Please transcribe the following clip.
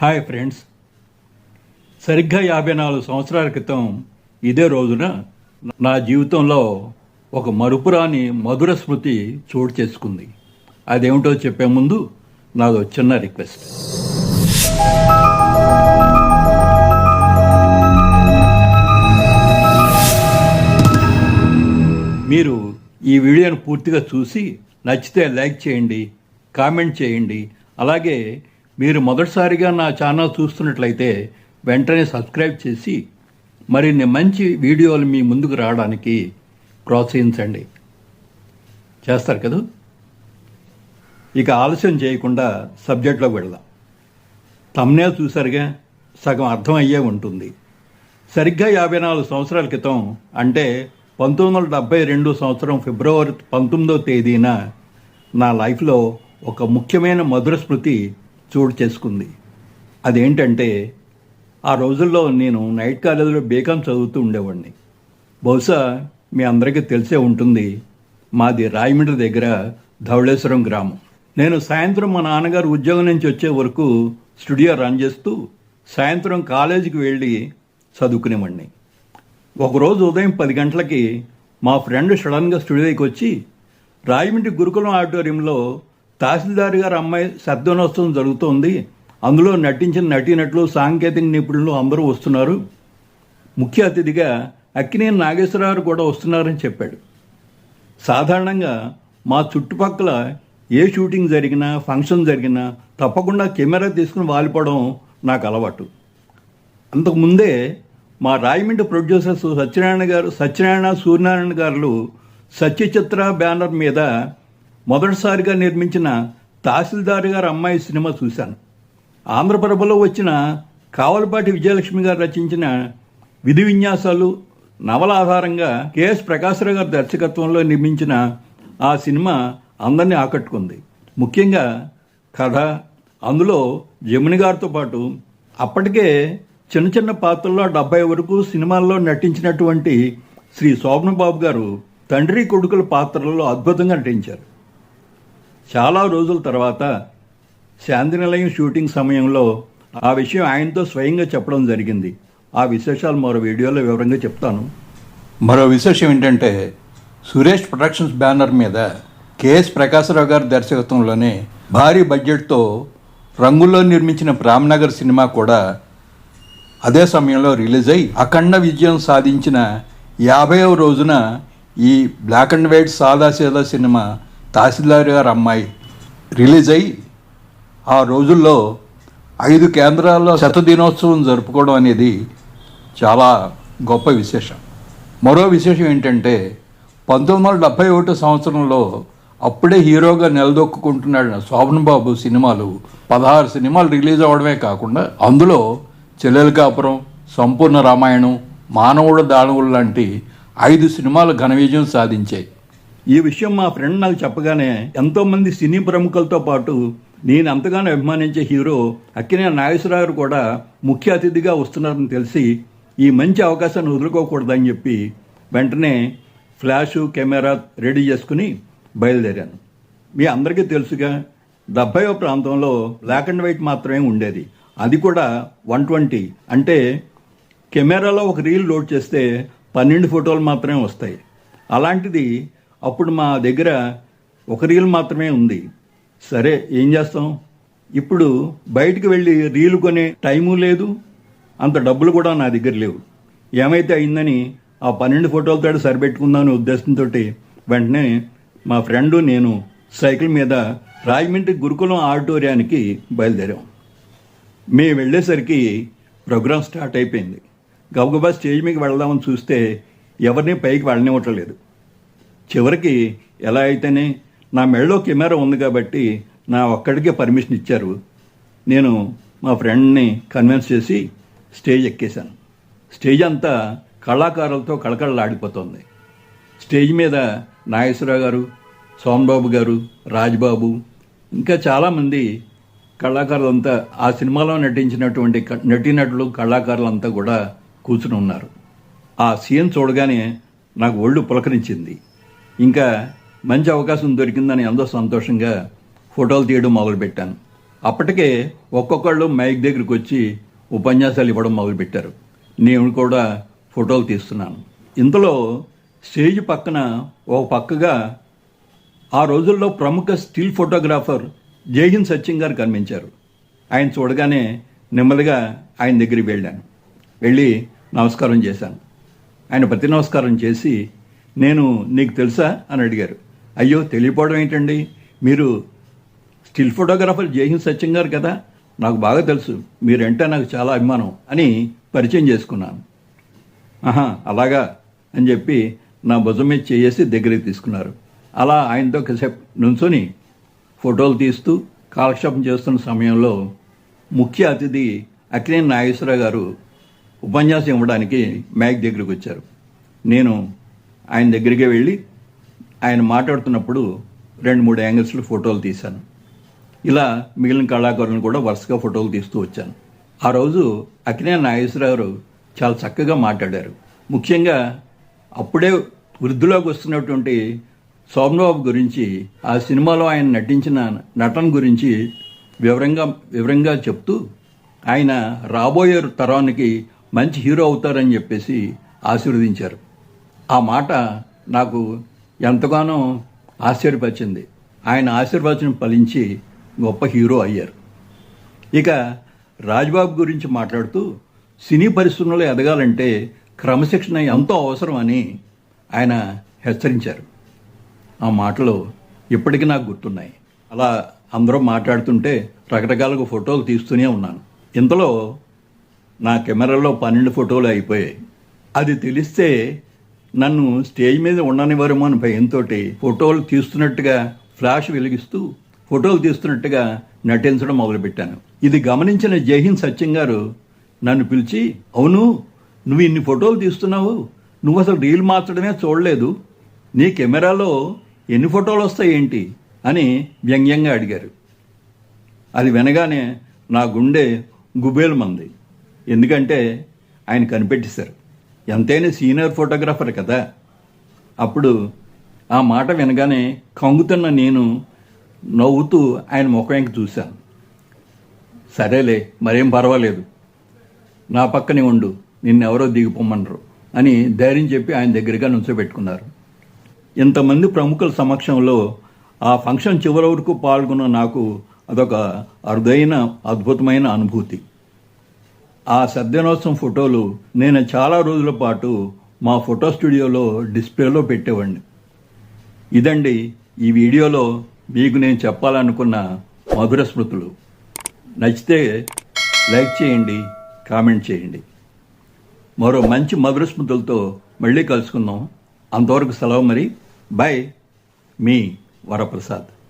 Hi friends. సరిగ్గా యాభై నాలుగు సంవత్సరాల క్రితం ఇదే రోజున నా జీవితంలో ఒక మరుపురాని మధుర స్మృతి చోటు చేసుకుంది. అదేమిటో చెప్పే ముందు నాదో చిన్న రిక్వెస్ట్. మీరు ఈ వీడియోను పూర్తిగా చూసి నచ్చితే లైక్ చేయండి కామెంట్ చేయండి అలాగే మీరు మొదటిసారిగా నా ఛానల్ చూస్తున్నట్లయితే వెంటనే సబ్స్క్రైబ్ చేసి మరిన్ని మంచి వీడియోలు మీ ముందుకు రావడానికి ప్రోత్సహించండి. చేస్తారు కదా? ఇక ఆలస్యం చేయకుండా సబ్జెక్ట్లోకి వెళదాం. తమ్నే చూసారుగా? సగం అర్థమయ్యే ఉంటుంది. సరిగ్గా యాభై నాలుగు సంవత్సరాల క్రితం అంటే పంతొమ్మిది వందల డెబ్బై రెండు సంవత్సరం ఫిబ్రవరి పంతొమ్మిదవ తేదీన నా లైఫ్లో ఒక ముఖ్యమైన మధుర స్మృతి చోటు చేసుకుంది. అదేంటంటే ఆ రోజుల్లో నేను నైట్ కాలేజీలో బీకామ్ చదువుతూ ఉండేవాడిని. బహుశా మీ అందరికీ తెలిసే ఉంటుంది మాది రాయమండ్రి దగ్గర ధవళేశ్వరం గ్రామం. నేను సాయంత్రం మా నాన్నగారు ఉద్యోగం నుంచి వచ్చే వరకు స్టూడియో రన్ చేస్తూ సాయంత్రం కాలేజీకి వెళ్ళి చదువుకునేవాడిని. ఒకరోజు ఉదయం పది గంటలకి మా ఫ్రెండ్ సడన్గా స్టూడియోకి వచ్చి రాయమండ్రి గురుకులం ఆడిటోరియంలో తహసీల్దార్ గారు అమ్మాయి శబ్దోత్సవం జరుగుతోంది. అందులో నటించిన నటీనటులు సాంకేతిక నిపుణులు అందరూ వస్తున్నారు. ముఖ్య అతిథిగా అక్కినేని నాగేశ్వరరావు కూడా వస్తున్నారని చెప్పాడు. సాధారణంగా మా చుట్టుపక్కల ఏ షూటింగ్ జరిగినా ఫంక్షన్ జరిగినా తప్పకుండా కెమెరా తీసుకుని వాలిపోవడం నాకు అలవాటు. అంతకుముందే మా రాయమండ్రి ప్రొడ్యూసర్స్ సత్యనారాయణ గారు సత్యనారాయణ సూర్యనారాయణ గారు సత్యచిత్ర బ్యానర్ మీద మొదటిసారిగా నిర్మించిన తహసీల్దార్ గారు అమ్మాయి సినిమా చూశాను. ఆంధ్రప్రభలో వచ్చిన కావలపాటి విజయలక్ష్మి గారు రచించిన విధి విన్యాసాలు నవల ఆధారంగా కెఎస్ ప్రకాశరావు గారి దర్శకత్వంలో నిర్మించిన ఆ సినిమా అందరినీ ఆకట్టుకుంది. ముఖ్యంగా కథ అందులో జముని గారితో పాటు అప్పటికే చిన్న చిన్న పాత్రల్లో డెబ్బై వరకు సినిమాల్లో నటించినటువంటి శ్రీ శోభనబాబు గారు తండ్రి కొడుకుల పాత్రల్లో అద్భుతంగా నటించారు. చాలా రోజుల తర్వాత శాంతినిలయం షూటింగ్ సమయంలో ఆ విషయం ఆయనతో స్వయంగా చెప్పడం జరిగింది. ఆ విశేషాలు మరో వీడియోలో వివరంగా చెప్తాను. మరో విశేషం ఏంటంటే సురేష్ ప్రొడక్షన్స్ బ్యానర్ మీద కెఎస్ ప్రకాశరావు గారి దర్శకత్వంలోనే భారీ బడ్జెట్తో రంగుల్లో నిర్మించిన ప్రామ్నగర్ సినిమా కూడా అదే సమయంలో రిలీజ్ అయి అఖండ విజయం సాధించిన యాభైవ రోజున ఈ బ్లాక్ అండ్ వైట్ సాదాసీదా సినిమా తహసీల్దార్ గారు అమ్మాయి రిలీజ్ అయ్యి ఆ రోజుల్లో ఐదు కేంద్రాల్లో శతదినోత్సవం జరుపుకోవడం అనేది చాలా గొప్ప విశేషం. మరో విశేషం ఏంటంటే పంతొమ్మిది వందల డెబ్బై ఒకటో సంవత్సరంలో అప్పుడే హీరోగా నిలదొక్కుంటున్నాడు శోభన్ బాబు సినిమాలు. పదహారు సినిమాలు రిలీజ్ అవడమే కాకుండా అందులో చెల్లెల కాపురం సంపూర్ణ రామాయణం మానవుడు దానవులు లాంటి ఐదు సినిమాలు ఘన విజయం సాధించాయి. ఈ విషయం మా ఫ్రెండ్ నాకు చెప్పగానే ఎంతోమంది సినీ ప్రముఖులతో పాటు నేను అంతగానో అభిమానించే హీరో అక్కినే నాగేశ్వరరావు కూడా ముఖ్య అతిథిగా వస్తున్నారని తెలిసి ఈ మంచి అవకాశాన్ని వదులుకోకూడదని చెప్పి వెంటనే ఫ్లాషు కెమెరా రెడీ చేసుకుని బయలుదేరాను. మీ అందరికీ తెలుసుగా డెబ్బైవ ప్రాంతంలో బ్లాక్ అండ్ వైట్ మాత్రమే ఉండేది. అది కూడా వన్ ట్వంటీ. అంటే కెమెరాలో ఒక రీల్ లోడ్ చేస్తే పన్నెండు ఫోటోలు మాత్రమే వస్తాయి. అలాంటిది అప్పుడు మా దగ్గర ఒక రీల్ మాత్రమే ఉంది. సరే ఏం చేస్తాం? ఇప్పుడు బయటికి వెళ్ళి రీల్ కొనే టైము లేదు అంత డబ్బులు కూడా నా దగ్గర లేవు. ఏమైతే అయిందని ఆ పన్నెండు ఫోటోలతో సరిపెట్టుకుందామనే ఉద్దేశంతో వెంటనే మా ఫ్రెండు నేను సైకిల్ మీద రాజమండ్రి గురుకులం ఆడిటోరియానికి బయలుదేరాం. మేము వెళ్ళేసరికి ప్రోగ్రామ్ స్టార్ట్ అయిపోయింది. గబగబా స్టేజ్ మీకు వెళ్దామని చూస్తే ఎవరిని పైకి వెళ్ళనివ్వట్లేదు. చివరికి ఎలా అయితేనే నా మెడలో కెమెరా ఉంది కాబట్టి నా ఒక్కడికే పర్మిషన్ ఇచ్చారు. నేను మా ఫ్రెండ్ని కన్విన్స్ చేసి స్టేజ్ ఎక్కేశాను. స్టేజ్ అంతా కళాకారులతో కళకళలాడిపోతుంది. స్టేజ్ మీద నాగేశ్వరరావు గారు సోమబాబు గారు రాజ్బాబు ఇంకా చాలామంది కళాకారులంతా ఆ సినిమాలో నటించినటువంటి నటీనటులు కళాకారులంతా కూడా కూర్చుని ఉన్నారు. ఆ సీన్ చూడగానే నాకు ఒళ్ళు పులకరించింది. ఇంకా మంచి అవకాశం దొరికిందని ఎంతో సంతోషంగా ఫోటోలు తీయడం మొదలుపెట్టాను. అప్పటికే ఒక్కొక్కళ్ళు మైక్ దగ్గరికి వచ్చి ఉపన్యాసాలు ఇవ్వడం మొదలుపెట్టారు. నేను కూడా ఫోటోలు తీస్తున్నాను. ఇంతలో స్టేజ్ పక్కన ఒక పక్కగా ఆ రోజుల్లో ప్రముఖ స్టిల్ ఫోటోగ్రాఫర్ జైహిన్ సత్యం గారు కనిపించారు. ఆయన చూడగానే నెమ్మదిగా ఆయన దగ్గరికి వెళ్ళాను. వెళ్ళి నమస్కారం చేశాను. ఆయన ప్రతి నమస్కారం చేసి నేను నీకు తెలుసా అని అడిగారు. అయ్యో తెలియపోవడం ఏంటండి? మీరు స్టిల్ ఫోటోగ్రాఫర్ జయహింద్ సత్యం గారు కదా? నాకు బాగా తెలుసు. మీరంటే నాకు చాలా అభిమానం అని పరిచయం చేసుకున్నాను. ఆహా అలాగా అని చెప్పి నా భుజం మీద చేసి దగ్గరికి తీసుకున్నారు. అలా ఆయనతో కాసేపు నుంచొని ఫోటోలు తీస్తూ కాలక్షేపం చేస్తున్న సమయంలో ముఖ్య అతిథి అక్కినేని నాగేశ్వరరావు గారు ఉపన్యాసం ఇవ్వడానికి మ్యాగ్ దగ్గరికి వచ్చారు. నేను ఆయన దగ్గరికి వెళ్ళి ఆయన మాట్లాడుతున్నప్పుడు రెండు మూడు యాంగిల్స్లో ఫోటోలు తీశాను. ఇలా మిగిలిన కళాకారులను కూడా వరుసగా ఫోటోలు తీస్తూ వచ్చాను. ఆ రోజు అక్కినే నాగేశ్వరరావు చాలా చక్కగా మాట్లాడారు. ముఖ్యంగా అప్పుడే వృద్ధిలోకి వస్తున్నటువంటి సోమబాబు గురించి ఆ సినిమాలో ఆయన నటించిన నటన గురించి వివరంగా వివరంగా చెప్తూ ఆయన రాబోయే తరానికి మంచి హీరో అవుతారని చెప్పేసి ఆశీర్వదించారు. ఆ మాట నాకు ఎంతగానో ఆశ్చర్యపరిచింది. ఆయన ఆశీర్వచనం ఫలించి గొప్ప హీరో అయ్యారు. ఇక రాజ్బాబు గురించి మాట్లాడుతూ సినీ పరిశ్రమలో ఎదగాలంటే క్రమశిక్షణ ఎంతో అవసరం అని ఆయన హెచ్చరించారు. ఆ మాటలు ఇప్పటికీ నాకు గుర్తున్నాయి. అలా అందరూ మాట్లాడుతుంటే రకరకాలుగా ఫోటోలు తీస్తూనే ఉన్నాను. ఇంతలో నా కెమెరాలో పన్నెండు ఫోటోలు అయిపోయాయి. అది తెలిస్తే నన్ను స్టేజ్ మీద ఉండనివ్వరేమో అని భయంతో ఫోటోలు తీస్తున్నట్టుగా ఫ్లాష్ వెలిగిస్తూ ఫోటోలు తీస్తున్నట్టుగా నటించడం మొదలుపెట్టాను. ఇది గమనించిన జైహింద్ సత్యం గారు నన్ను పిలిచి అవును నువ్వు ఇన్ని ఫోటోలు తీస్తున్నావు. నువ్వు అసలు రీల్ మార్చడమే చూడలేదు. నీ కెమెరాలో ఎన్ని ఫోటోలు వస్తాయి ఏంటి? అని వ్యంగ్యంగా అడిగారు. అది వినగానే నా గుండె గుబేలు మంది ఎందుకంటే ఆయన కనిపెట్టేశారు. ఎంతైనా సీనియర్ ఫోటోగ్రాఫర్ కదా. అప్పుడు ఆ మాట వినగానే కంగుతున్న నేను నవ్వుతూ ఆయన ముఖంకి చూశాను. సరేలే మరేం పర్వాలేదు. నా పక్కనే ఉండు నిన్నెవరో దిగిపోమనరు అని ధైర్యం చెప్పి ఆయన దగ్గరగా నుంచోబెట్టుకున్నారు. ఇంతమంది ప్రముఖుల సమక్షంలో ఆ ఫంక్షన్ చివరి వరకు పాల్గొన్న నాకు అదొక అరుదైన అద్భుతమైన అనుభూతి. ఆ సద్దినోత్సవం ఫోటోలు నేను చాలా రోజుల పాటు మా ఫోటో స్టూడియోలో డిస్ప్లేలో పెట్టేవాడిని. ఇదండి ఈ వీడియోలో మీకు నేను చెప్పాలనుకున్న మధుర స్మృతులు. నచ్చితే లైక్ చేయండి కామెంట్ చేయండి. మరో మంచి మధుర స్మృతులతో మళ్ళీ కలుసుకుందాం. అంతవరకు సెలవు మరి. బాయ్ మీ వరప్రసాద్.